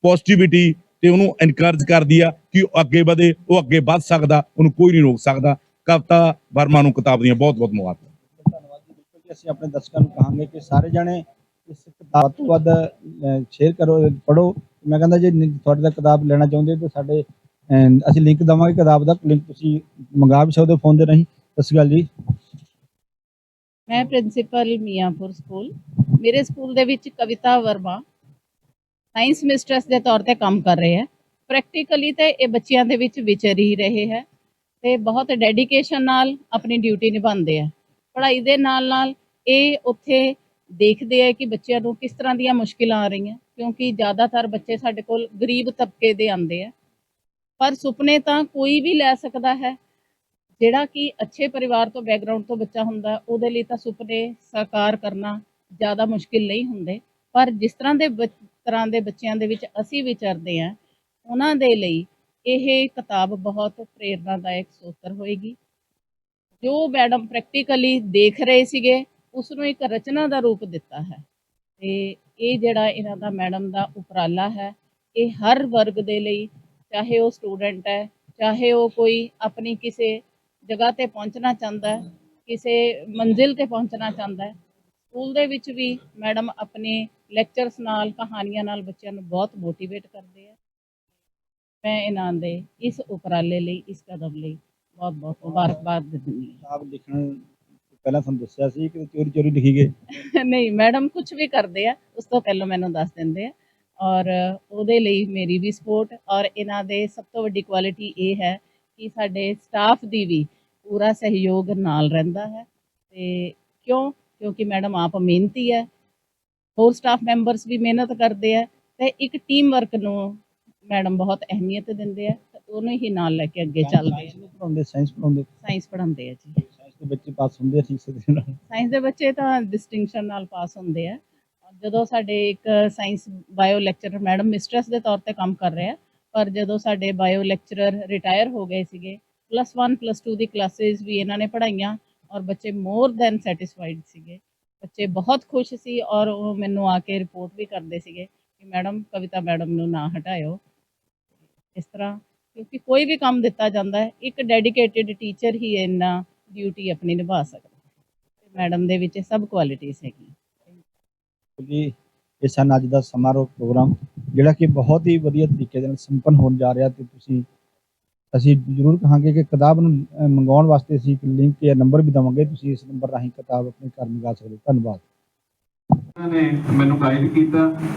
ਪੋਜ਼ਿਟਿਵਿਟੀ ਤੇ ਉਹਨੂੰ ਐਨਕਰੇਜ ਕਰਦੀ ਆ ਕਿ ਉਹ ਅੱਗੇ ਵਧੇ, ਉਹ ਅੱਗੇ ਵੱਧ ਸਕਦਾ, ਉਹਨੂੰ ਕੋਈ ਨਹੀਂ ਰੋਕ ਸਕਦਾ। ਕਵਿਤਾ ਵਰਮਾ ਨੂੰ ਕਿਤਾਬ ਦੀਆਂ ਬਹੁਤ ਬਹੁਤ ਮੁਬਾਰਕਾਂ। ਧੰਨਵਾਦ ਜੀ ਬਿਲਕੁਲ ਜੀ ਅਸੀਂ ਆਪਣੇ ਦਰਸ਼ਕਾਂ ਨੂੰ ਕਹਾਂਗੇ ਕਿ ਸਾਰੇ ਜਣੇ ਇਸ ਕਿਤਾਬ ਤੋਂ ਵੱਧ ਸ਼ੇਅਰ ਕਰੋ ਪੜੋ ਮੈਂ ਕਹਿੰਦਾ ਜੇ ਤੁਹਾਡੇ ਦਾ ਕਿਤਾਬ ਲੈਣਾ ਚਾਹੁੰਦੇ ਤਾਂ ਸਾਡੇ ਅਸੀਂ ਲਿੰਕ ਦਵਾਂਗੇ ਕਿਤਾਬ ਦਾ ਲਿੰਕ ਤੁਸੀਂ ਮੰਗਾ ਵੀ ਸਕਦੇ ਹੋ ਫੋਨ ਦੇ ਰਾਹੀਂ। ਸਤਿ ਸ਼੍ਰੀ ਅਕਾਲ ਜੀ। ਮੈਂ ਪ੍ਰਿੰਸੀਪਲ ਮੀਆਂਪੁਰ ਸਕੂਲ ਮੇਰੇ ਸਕੂਲ ਦੇ ਵਿੱਚ ਕਵਿਤਾ ਵਰਮਾ ਸਾਇੰਸ ਮਿਸਟਰਸ ਦੇ ਤੌਰ ਤੇ ਕੰਮ ਕਰ ਰਹੇ ਹੈ। ਪ੍ਰੈਕਟੀਕਲੀ ਤੇ ਇਹ ਬੱਚਿਆਂ ਦੇ ਵਿੱਚ ਵਿਚਰ ਹੀ ਰਹੇ ਹੈ। ਤੇ ਬਹੁਤ ਡੈਡੀਕੇਸ਼ਨ ਨਾਲ ਆਪਣੀ ਡਿਊਟੀ ਨਿਭਾਉਂਦੇ ਆ। ਪੜ੍ਹਾਈ ਦੇ ਨਾਲ ਨਾਲ ਇਹ ਉੱਥੇ ਦੇਖਦੇ ਆ ਕਿ ਬੱਚਿਆਂ ਨੂੰ ਕਿਸ ਤਰ੍ਹਾਂ ਦੀਆਂ ਮੁਸ਼ਕਿਲਾਂ ਆ ਰਹੀਆਂ, ਕਿਉਂਕਿ ਜ਼ਿਆਦਾਤਰ ਬੱਚੇ ਸਾਡੇ ਕੋਲ ਗਰੀਬ ਤਬਕੇ ਦੇ ਆਉਂਦੇ ਆ। ਪਰ ਸੁਪਨੇ ਤਾਂ ਕੋਈ ਵੀ ਲੈ ਸਕਦਾ ਹੈ, ਜਿਹੜਾ ਕਿ ਅੱਛੇ ਪਰਿਵਾਰ ਤੋਂ ਬੈਕਗ੍ਰਾਉਂਡ ਤੋਂ ਬੱਚਾ ਹੁੰਦਾ, ਉਹਦੇ ਲਈ ਤਾਂ ਸੁਪਨੇ ਸਾਕਾਰ ਕਰਨਾ ਜ਼ਿਆਦਾ ਮੁਸ਼ਕਿਲ ਨਹੀਂ ਹੁੰਦੇ। ਪਰ ਜਿਸ ਤਰ੍ਹਾਂ ਦੇ ਬੱਚ- ਤਰ੍ਹਾਂ ਦੇ ਬੱਚਿਆਂ ਦੇ ਵਿੱਚ ਅਸੀਂ ਵਿਚਰਦੇ ਹਾਂ ਉਹਨਾਂ ਦੇ ਲਈ ਇਹ ਕਿਤਾਬ ਬਹੁਤ ਪ੍ਰੇਰਨਾਦਾਇਕ ਸੋਤਰ ਹੋਏਗੀ। ਜੋ ਮੈਡਮ ਪ੍ਰੈਕਟੀਕਲੀ ਦੇਖ ਰਹੇ ਸੀਗੇ ਉਸ ਨੂੰ ਇੱਕ ਰਚਨਾ ਦਾ ਰੂਪ ਦਿੱਤਾ ਹੈ। ਤੇ ਇਹ ਜਿਹੜਾ ਇਹਨਾਂ ਦਾ ਮੈਡਮ ਦਾ ਉਪਰਾਲਾ ਹੈ, ਇਹ ਹਰ ਵਰਗ ਦੇ ਲਈ, ਚਾਹੇ ਉਹ ਸਟੂਡੈਂਟ ਹੈ, ਚਾਹੇ ਉਹ ਕੋਈ ਆਪਣੀ ਕਿਸੇ ਜਗ੍ਹਾ ਤੇ ਪਹੁੰਚਣਾ ਚਾਹੁੰਦਾ ਹੈ, ਕਿਸੇ ਮੰਜ਼ਿਲ ਤੇ ਪਹੁੰਚਣਾ ਚਾਹੁੰਦਾ ਹੈ, ਸਕੂਲ ਦੇ ਵਿੱਚ ਵੀ ਮੈਡਮ ਆਪਣੇ ਲੈਕਚਰਸ ਨਾਲ, ਕਹਾਣੀਆਂ ਨਾਲ ਬੱਚਿਆਂ ਨੂੰ ਬਹੁਤ ਮੋਟੀਵੇਟ ਕਰਦੇ ਆ। ਮੈਂ ਇਹਨਾਂ ਦੇ ਇਸ ਉਪਰਾਲੇ ਲਈ ਇਸ ਕਦਮ ਲਈ ਬਹੁਤ ਬਹੁਤ ਮੁਬਾਰਕਬਾਦ ਦਿੰਦੀ ਕਿਤਾਬ ਲਿਖਣ ਤੋਂ ਪਹਿਲਾਂ ਤੁਹਾਨੂੰ ਦੱਸਿਆ ਸੀ ਕਿ ਚੋਰੀ ਚੋਰੀ ਲਿਖੀ ਹਾਂ ਨਹੀਂ ਮੈਡਮ ਕੁਝ ਵੀ ਕਰਦੇ ਆ ਉਸ ਤੋਂ ਪਹਿਲਾਂ ਮੈਨੂੰ ਦੱਸ ਦਿੰਦੇ ਆ। ਔਰ ਉਹਦੇ ਲਈ ਮੇਰੀ ਵੀ ਸਪੋਰਟ ਔਰ ਇਹਨਾਂ ਦੇ ਸਭ ਤੋਂ ਵੱਡੀ ਕੁਆਲਿਟੀ ਇਹ ਹੈ ਕਿ ਸਾਡੇ ਸਟਾਫ ਦੀ ਵੀ ਪੂਰਾ ਸਹਿਯੋਗ ਨਾਲ ਰਹਿੰਦਾ ਹੈ। ਤੇ ਕਿਉਂ? ਕਿਉਂਕਿ ਮੈਡਮ ਆਪ ਮਿਹਨਤੀ ਹੈ। ਹੋਰ ਸਟਾਫ ਮੈਂਬਰਸ ਵੀ ਮਿਹਨਤ ਕਰਦੇ ਆ ਤੇ ਇੱਕ ਟੀਮ ਵਰਕ ਨੂੰ ਮੈਡਮ ਬਹੁਤ ਅਹਿਮੀਅਤ ਦਿੰਦੇ ਆ ਤੇ ਉਹਨੂੰ ਹੀ ਨਾਲ ਲੈ ਕੇ ਅੱਗੇ ਚੱਲਦੇ ਆ। ਪੜਾਉਂਦੇ ਸਾਇੰਸ ਪੜਾਉਂਦੇ ਸਾਇੰਸ ਪੜ੍ਹਾਉਂਦੇ। ਆ ਜੀ। ਸਾਇੰਸ ਦੇ ਬੱਚੇ ਪਾਸ ਹੁੰਦੇ ਆ ਠੀਕ ਸੇ ਨਾਲ। ਸਾਇੰਸ ਦੇ ਬੱਚੇ ਤਾਂ ਡਿਸਟਿੰਕਸ਼ਨ ਨਾਲ ਪਾਸ ਹੁੰਦੇ ਆ। ਜਦੋਂ ਸਾਡੇ ਇੱਕ science bio lecturer madam mistress ਦੇ ਤੌਰ ਤੇ ਕੰਮ ਕਰ ਰਹੇ ਆ ਪਰ ਜਦੋਂ ਸਾਡੇ ਬਾਇਓ ਲੈਕਚਰਰ ਰਿਟਾਇਰ ਹੋ ਗਏ ਸੀਗੇ ਪਲੱਸ 1 ਪਲੱਸ 2 ਦੀ ਕਲਾਸਿਸ ਵੀ ਇਹਨਾਂ ਨੇ ਪੜ੍ਹਾਈਆਂ ਔਰ ਬੱਚੇ ਮੋਰ ਦੈਨ ਸੈਟੀਸਫਾਈਡ ਸੀਗੇ। ਬੱਚੇ ਬਹੁਤ ਖੁਸ਼ ਸੀ ਔਰ ਉਹ ਮੈਨੂੰ ਆ ਕੇ ਰਿਪੋਰਟ ਵੀ ਕਰਦੇ ਸੀਗੇ ਕਿ ਮੈਡਮ ਕਵਿਤਾ ਮੈਡਮ ਨੂੰ ਨਾ ਹਟਾਇਓ। ਇਸ ਤਰ੍ਹਾਂ ਕਿਉਂਕਿ ਕੋਈ ਵੀ ਕੰਮ ਦਿੱਤਾ ਜਾਂਦਾ ਹੈ ਇੱਕ ਡੈਡੀਕੇਟਿਡ ਟੀਚਰ ਹੀ ਇੰਨਾ ਡਿਊਟੀ ਆਪਣੀ ਨਿਭਾ ਸਕਦਾ ਮੈਡਮ ਦੇ ਵਿੱਚ ਸਭ ਕੁਆਲਿਟੀਆਂ ਹੈਗੀਆਂ। ਜੀ ਇਹ ਸਨ ਅੱਜ ਦਾ ਸਮਾਰੋਹ ਪ੍ਰੋਗਰਾਮ ਜਿਹੜਾ ਕਿ ਬਹੁਤ ਹੀ ਵਧੀਆ ਤਰੀਕੇ ਦੇ ਨਾਲ ਸੰਪੰਨ ਹੋਣ ਜਾ ਰਿਹਾ ਤੇ ਤੁਸੀਂ ਅਸੀਂ ਜ਼ਰੂਰ ਕਹਾਂਗੇ ਕਿ ਕਿਤਾਬ ਨੂੰ ਅਹ, ਮੰਗਵਾਉਣ ਵਾਸਤੇ ਅਸੀਂ ਇੱਕ ਲਿੰਕ ਜਾਂ ਨੰਬਰ ਵੀ ਦਵਾਂਗੇ ਤੁਸੀਂ ਇਸ ਨੰਬਰ ਰਾਹੀਂ ਕਿਤਾਬ ਆਪਣੇ ਘਰ ਮੰਗਾ ਸਕਦੇ ਹੋ। ਧੰਨਵਾਦ। ਉਹਨਾਂ ਨੇ ਮੈਨੂੰ ਗਾਈਡ ਕੀਤਾ।